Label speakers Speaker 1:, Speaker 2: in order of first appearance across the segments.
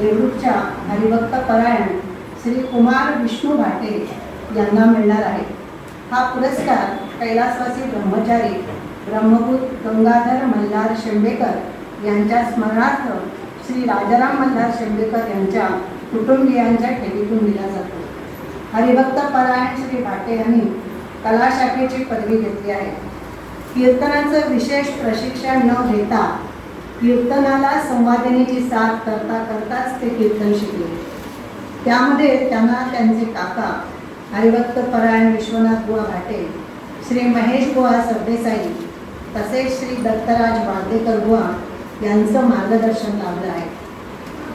Speaker 1: देवरूपच्या हरिभक्त परायण श्री कुमार विष्णू भाटे यांना मिळणार आहे. हा पुरस्कार कैलासवासी ब्रह्मचारी ब्रह्मभूत गंगाधर मल्हार शेंबेकर यांच्या स्मरणार्थ श्री राजाराम मल्हार शेंबेकर यांच्या कुटुंबियांच्या ठेवीतून दिला जातो. हरिभक्त परायण श्री भाटे यांनी कला शाखेची पदवी घेतली आहे. कीर्तनाचं विशेष प्रशिक्षण न घेता कीर्तनाला संवादिनीची साथ करता करताच ते कीर्तन शिकले. त्यामध्ये त्यांना त्यांचे काका हरिभक्त परायण विश्वनाथ बुवा भाटे श्री महेश बुवा सरदेसाई तसेच श्री दत्तराज बार्देकर बुवा यांचं मार्गदर्शन लाभलं आहे.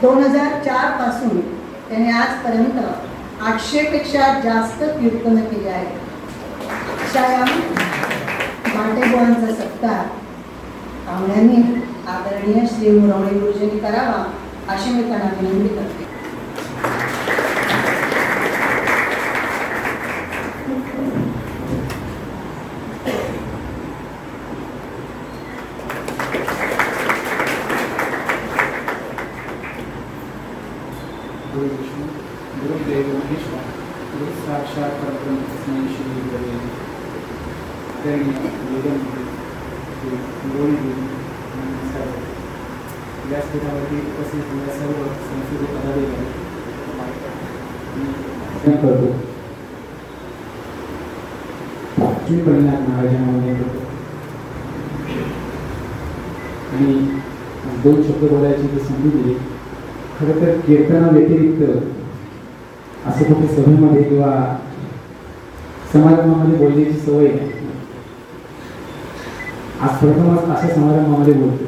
Speaker 1: दोन हजार चारपासून त्याने आजपर्यंत आठशेपेक्षा जास्त कीर्तनं केली आहेत. श्याम भाटेबुवांचा सत्कार पाहुण्यांनी आदरणीय श्री मुरवणे गुरुजींनी करावा अशी मी त्यांना विनंती करते.
Speaker 2: गुरुदेव महेश्वर गुरु साक्षात परब्रह्म श्री आदरणीय वेदन सर्व व्यासपीठावरती उपस्थित सर्व संस्कृती पदाधिकारी करतो लक्ष्मी परिणाम महाराजांना वंदन करतो आणि दोन शब्द बोलायची जी संधी दिली खरं तर कीर्तना व्यतिरिक्त असं कुठे सभेमध्ये किंवा समारंभामध्ये बोलण्याची सवय नाही. आज प्रथमच अशा समारंभामध्ये बोलतो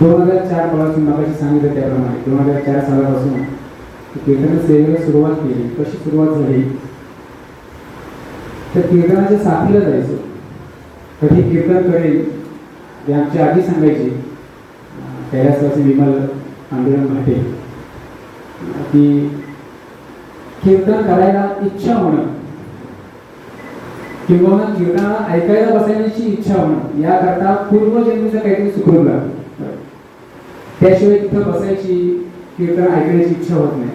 Speaker 2: दोन हजार चारपासून मगाशी सांगितलं त्याप्रमाणे. दोन हजार चार सालापासून कीर्तन सेवेला सुरुवात केली. कशी सुरुवात झाली? तर कीर्तनाच्या साथीला जायचं. कधी कीर्तन करेल ते आमची आजी सांगायची. कैलासवासी विमल आंदोलन भाटे की कीर्तन करायला इच्छा होणं किंवा कीर्तनाला ऐकायला बसायची इच्छा होणं याकरता पूर्वजन्मीचं काहीतरी सुखरूप लागतं. त्याशिवाय तिथं बसायची कीर्तन ऐकण्याची इच्छा होत नाही.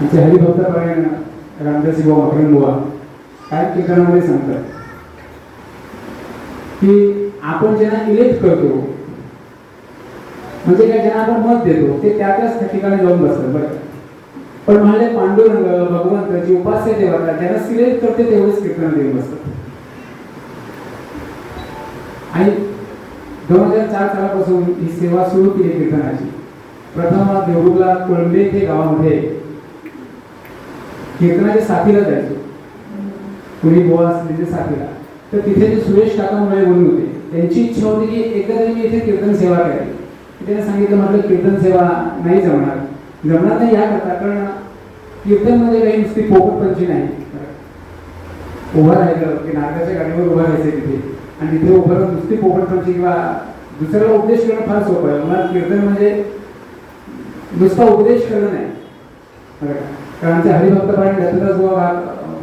Speaker 2: आमचे हरिभक्त परायण रामदासी बुवा मकरन बुवा काय कीर्तनामध्ये सांगतात? की आपण ज्यांना इलेक्ट करतो म्हणजे काय ज्यांना आपण मत देतो ते त्या त्याच ठिकाणी जाऊन बसतात बरं पण म्हणले पांडुरंग भगवंत जे उपास्य देवाला ज्यांना सिलेक्ट करते तेवढेच कीर्तन देऊन बसतात. आणि दोन हजार चार सालापासून ही सेवा सुरू केली कीर्तनाची. प्रथम देवरुखला कोळंबे ते गावामध्ये कीर्तनाच्या साथीला जायचो. कुणी बुवा असलेले साथीला. तर तिथे जे सुरेश काकामुळे म्हणून होते त्यांची इच्छा होती की एकदा तरी मी इथे कीर्तन सेवा करावी. त्याने सांगितलं म्हटलं कीर्तन सेवा नाही जमणार. जमणार नाही या करता कारण कीर्तनमध्ये काही नुसती पोपटपंची नाही. उभं राहिलं की नारदाच्या गाडीवर उभं राहायचं तिथे. आणि तिथे उभं राहून नुसती पोपटपंची किंवा दुसऱ्याला उपदेश करणं फार सोपं आहे. मला कीर्तन म्हणजे नुसता उपदेश करणं नाही. कारण ते हरिभक्त पाणी दत्तदास बुवा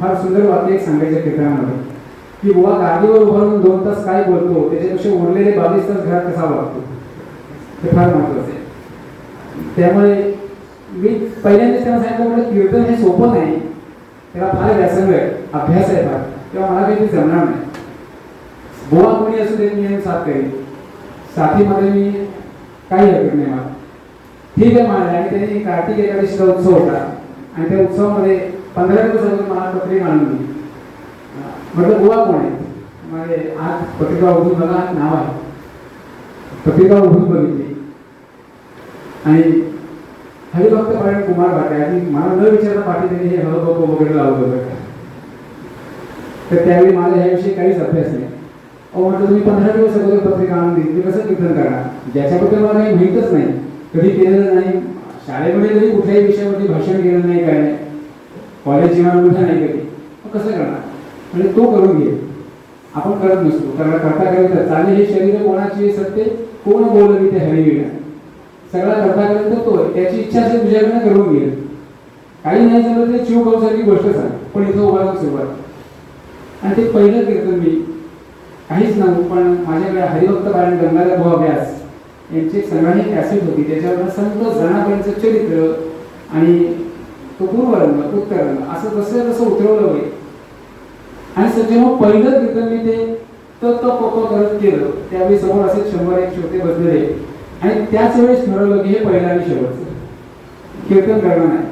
Speaker 2: फार सुंदर वाक्य एक सांगायचं कीर्तनामध्ये. की बुवा गाडीवर उभारून दोन तास काय बोलतो त्याच्यापेक्षा उरलेले बावीस तास घरात कसा वागतो? हे फार महत्वाचं आहे. त्यामुळे मी पहिल्यांदाच त्यांना सांगितलं म्हटलं कीर्तन हे सोपं नाही. त्याला फार व्यासंग आहे अभ्यास आहे फार. तेव्हा मला काही ते जमणार नाही. गोवा कोणी असू दे मी साथ करेन. साथीमध्ये मी काही हरकत नाही मला ठीक आहे मला आणि त्यांनी कार्तिक एकादशीचा उत्सव होता. आणि त्या उत्सवामध्ये पंधरा दिवस अगोदर मला पत्रिका आणून दिली. म्हटलं गोवा कोण आहे? म्हणजे आज पत्रिका उघडून बघा नाव आहे. पत्रिका उघडून बघितली. आणि हरिभक्त पाटील कुमार भाटे आणि मला न विचारता पाटील त्यांनी हे हळ बघ वगैरे लावलं होतं. तर त्यावेळी मला याविषयी काहीच अभ्यास नाही. म्हटलं तुम्ही पंधरा दिवस अगोदर पत्रिका आणून दिली. ते कसं कीर्तन करणार? ज्याच्याबद्दल मला काही माहीतच नाही. कधी केलेलं नाही. शाळेमध्ये कधी कुठल्याही विषयावरती भाषण केलं नाही काय नाही. कॉलेज जीवनामध्ये नाही कधी. मग कसं करणार? म्हणजे तो करून घे. आपण करत नसतो. कारण करता करता चाले हे शरीर कोणाची सत्य कोण बोलली ते हरिवीण सगळा करता करता तो आहे. त्याची इच्छा असेल तुझ्याकडनं करून घे. काही नाही झालं ते चिव खाऊसारखी गोष्ट सांग. पण इथं उभा सुरुवात आणि ते पहिलं कीर्तन मी काहीच नाही पण माझ्याकडे हरिभक्त पारायण गंगाधर भाऊ व्यास यांची एक कॅसेट होती. त्याच्यावर संत जनाबाईंचं चरित्र आणि तो पूर्वरंग उत्तरंग असं तसं तसं उतरवलं होईल. आणि सर जेव्हा पहिलं कीर्तन मी ते तर तो पप्पा करत केलं त्यावेळी समोर असे शंभर एक श्रोते बसलेले. आणि त्याच वेळेस ठरवलं की हे पहिलं आणि शेवटचं. कीर्तन करणार नाही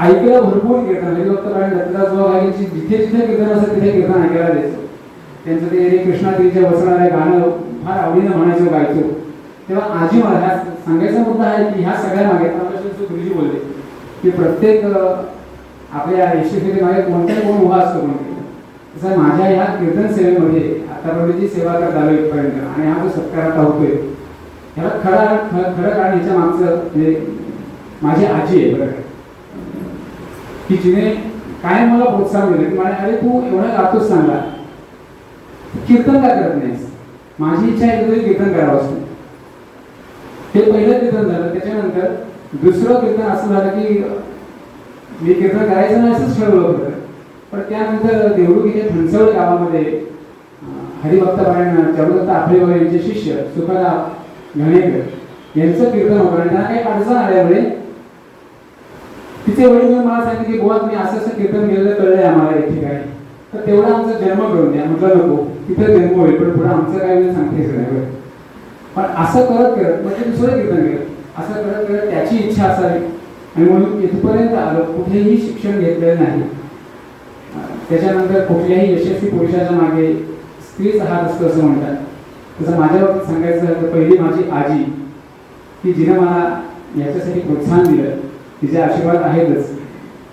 Speaker 2: ऐकायला भरपूर कीर्तन. हरिभक्त आणि दत्तदास भाऊ यांची जिथे जिथे कीर्तन असतं तिथे कीर्तन ऐकायला द्यायचं त्यांचं ते कृष्णा कृष्णादेवीच्या बसणारे गाणं फार आवडीनं म्हणायचं गायचो. तेव्हा आजी मला ह्या सांगायचा मुद्दा आहे की ह्या सगळ्या मागे गुरुजी बोलले की प्रत्येक आपल्या यशस्वी मागे कोणत्या कोण उभा असतो कोणते तसं माझ्या ह्या कीर्तन सेवेमध्ये आतापर्यंत जी सेवा करत आलो इथपर्यंत आणि हा जो सत्कार आता होतोय ह्याला खरा ख- खरं कारण ह्याच्या मागचं म्हणजे माझी आजी आहे बरं की. जिने काय मला प्रोत्साहन दिलं की मला अरे तू एवढा गातोच चांगला कीर्तन का करत नाहीस? माझी इच्छा आहे तुझं कीर्तन करावं असं. हे पहिलं कीर्तन झालं त्याच्यानंतर दुसरं कीर्तन असं झालं की मी कीर्तन करायचं नाही असंच ठरवलं होतं. पण त्यानंतर देवळूक इथे गावामध्ये हरिभक्त पारायण जगदत्त आपलेवर यांचे शिष्य सुखदा घणेकर यांचं कीर्तन होतं. आणि त्यांना काही अडचण आल्यामुळे तिचे वडील मला सांगितले की बुवा तुम्ही असं असं कीर्तन केलेलं कळलंय आम्हाला एक ठिकाणी तर तेवढा आमचा जन्म करून द्या म्हटलं नको तिथे जन्म होईल पण पुढे आमचं काय नाही सांगतेच नाही पण असं करत करत म्हणजे दुसरं कीर्तन केलं असं करत करत त्याची इच्छा असावी. आणि म्हणून इथपर्यंत आलो कुठेही शिक्षण घेतलेलं नाही. त्याच्यानंतर कुठल्याही यशस्वी पुरुषाच्या मागे स्त्रीच हात असतो असं म्हणतात. तसं माझ्या बाबतीत सांगायचं झालं तर पहिली माझी आजी की जिनं मला याच्यासाठी प्रोत्साहन दिलं तिचे आशीर्वाद आहेतच.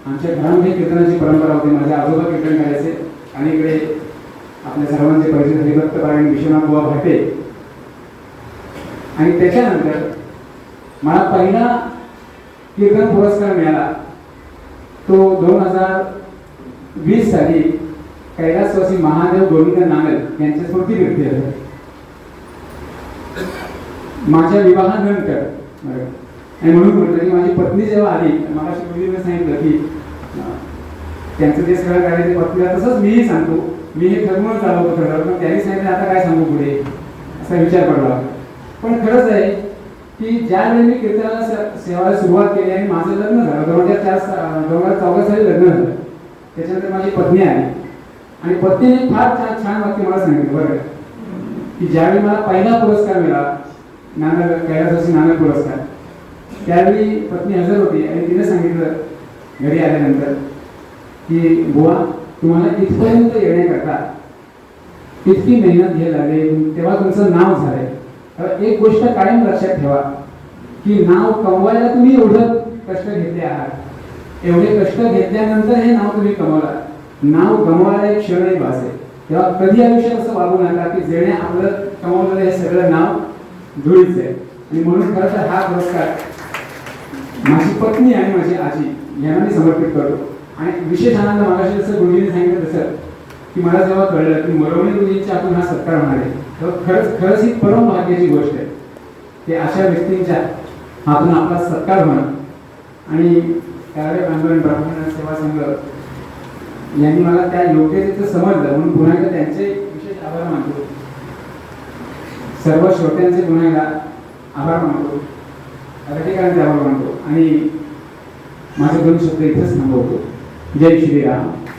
Speaker 2: आमच्या घरामध्ये कीर्तनाची परंपरा होती माझे आजोबा कीर्तन करायचे. आणि इकडे आपल्या सर्वांचे परिचित हरिभक्त पारायण विश्वनाथ बुवा भाटे आणि त्याच्यानंतर मला पहिला कीर्तन पुरस्कार मिळाला. तो दोन हजार वीस साली कैलासवासी महादेव गोविंद नानक यांच्या स्मृतीप्रीती आहे माझ्या विवाहानंतर आणि म्हणून म्हटलं की माझी पत्नी जेव्हा आली मला शिवजीने सांगितलं की त्यांचं जे सगळं कार्य ते पत्नीला तसंच मीही सांगतो. मी हे ठरवून चालवतो खरं पण त्यांनी सांगितलं आता काय सांगू पुढे? असा विचार पडला. पण खरंच आहे की ज्यावेळी मी कीर्तनाला सेवाला सुरुवात केली आणि माझं लग्न झालं दोन हजार चार दोन हजार चौदा साली लग्न झालं त्याच्यानंतर माझी पत्नी आहे आणि पत्नीने फार छान छान वाक्य मला सांगितलं बरं की? ज्यावेळी मला पहिला पुरस्कार मिळाला नानक कैलासाची नानक पुरस्कार त्यावेळी पत्नी हजर होती आणि तिने सांगितलं घरी आल्यानंतर की बुवा तुम्हाला इथपर्यंत येण्याकरता इतकी मेहनत घ्यायला लागेल तेव्हा तुमचं नाव झालंय. तर एक गोष्ट कायम लक्षात ठेवा की नाव कमवायला तुम्ही एवढं कष्ट घेतले आहात. एवढे कष्ट घेतल्यानंतर हे नाव तुम्ही कमवला. नाव गमवायला एक क्षणही भासे तेव्हा कधी आयुष्यात असं वागू नका की जेणे आपलं कमवलेलं हे सगळं नाव धुळीच आहे. आणि म्हणून खरं तर हा पुरस्कार माझी पत्नी आणि माझी आजी यांना मी समर्पित करतो. आणि विशेष आनंद मागाशी जसं गुरुजीने सांगितलं तसं की मला जेव्हा कळलं की मरवणी गुरुजींच्या आपण हा सत्कार होणार आहे तेव्हा खरंच खरंच ही परम भाग्याची गोष्ट आहे. की अशा व्यक्तींच्या हातून आपला सत्कार होणं. आणि कार्य आंदोलन ब्राह्मण सेवा संघ यांनी मला त्या योग्यतेचं समजलं म्हणून पुन्हा एकदा त्यांचे विशेष आभार मानतो. सर्व श्रोत्यांचे पुन्हा एकदा आभार मानतो. रटिकांचे आभार मानतो. आणि माझे दोन शब्द इथेच थांबवतो. जय श्रीराम